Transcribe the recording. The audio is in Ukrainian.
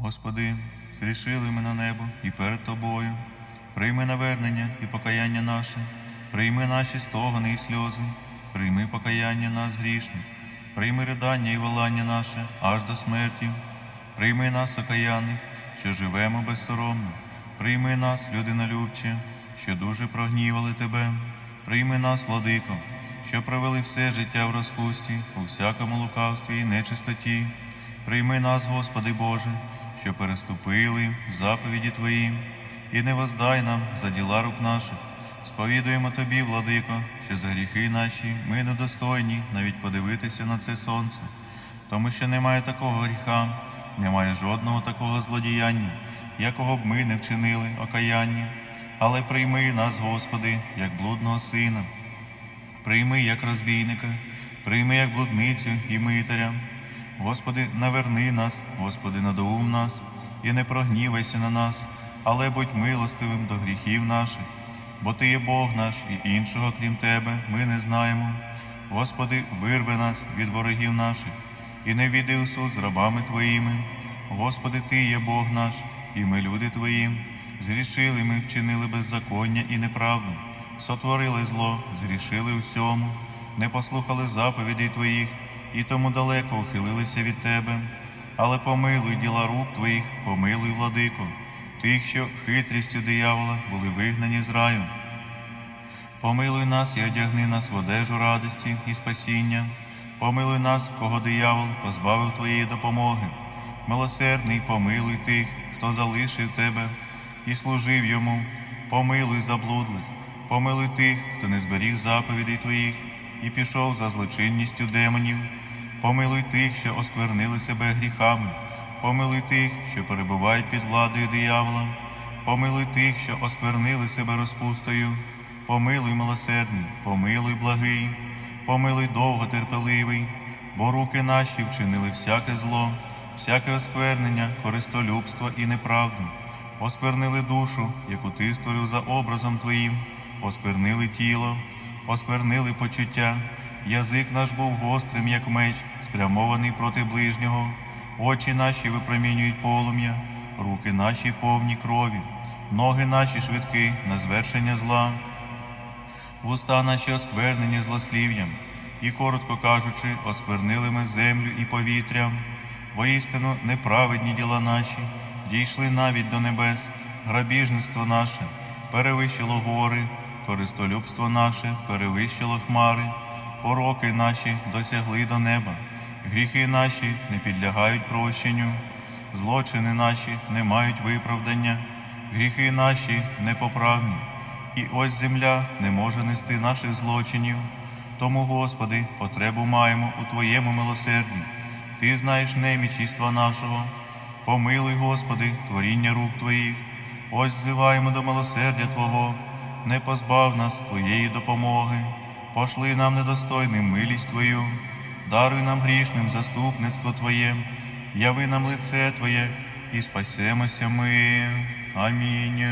Господи, зрішили ми на небо і перед Тобою. Прийми навернення і покаяння наше, прийми наші стогони і сльози, прийми покаяння нас грішних, прийми ридання і волання наше аж до смерті. Прийми нас, окаяних, що живемо безсоромно, прийми нас, людинолюбче, що дуже прогнівали Тебе, прийми нас, владико, що провели все життя в розпусті, у всякому лукавстві і нечистоті. Прийми нас, Господи Боже, що переступили заповіді Твої, і не воздай нам за діла рук наших. Сповідуємо Тобі, владико, що за гріхи наші ми недостойні навіть подивитися на це сонце, тому що немає такого гріха, немає жодного такого злодіяння, якого б ми не вчинили окаяння. Але прийми нас, Господи, як блудного сина, прийми як розбійника, прийми як блудницю і митаря. Господи, наверни нас, Господи, надоум нас, і не прогнівайся на нас, але будь милостивим до гріхів наших, бо Ти є Бог наш, і іншого, крім Тебе, ми не знаємо. Господи, вирви нас від ворогів наших, і не війди у суд з рабами Твоїми. Господи, Ти є Бог наш, і ми люди Твої. Згрішили ми, вчинили беззаконня і неправду, сотворили зло, згрішили усьому, не послухали заповідей Твоїх, і тому далеко ухилилися від Тебе. Але помилуй діла рук Твоїх, помилуй, владико, тих, що хитрістю диявола були вигнані з раю. Помилуй нас і одягни нас в одежу радості і спасіння. Помилуй нас, кого диявол позбавив Твоєї допомоги. Милосердний, помилуй тих, хто залишив Тебе і служив йому. Помилуй заблудлих, помилуй тих, хто не зберіг заповідей Твоїх і пішов за злочинністю демонів. Помилуй тих, що осквернили себе гріхами. Помилуй тих, що перебувають під владою диявола. Помилуй тих, що осквернили себе розпустою. Помилуй милосердний, помилуй благий, помилуй довготерпеливий, бо руки наші вчинили всяке зло, всяке осквернення, користолюбство і неправду. Осквернили душу, яку ти створив за образом твоїм, осквернили тіло, осквернили почуття. Язик наш був гострим, як меч, спрямований проти ближнього. Очі наші випромінюють полум'я, руки наші повні крові, ноги наші швидкі на звершення зла. Вуста наші осквернені злослів'ям, і, коротко кажучи, осквернили ми землю і повітря. Воістину неправедні діла наші дійшли навіть до небес, грабіжництво наше перевищило гори, користолюбство наше перевищило хмари, пороки наші досягли до неба, гріхи наші не підлягають прощенню, злочини наші не мають виправдання, гріхи наші непоправні. І ось земля не може нести наших злочинів. Тому, Господи, потребу маємо у Твоєму милосерді. Ти знаєш немічіства нашого. Помилуй, Господи, творіння рук Твоїх. Ось взиваємо до милосердя Твого, не позбав нас Твоєї допомоги. Пошли нам недостойним милість Твою, даруй нам грішним заступництво Твоє, яви нам лице Твоє і спасемося ми. Амінь.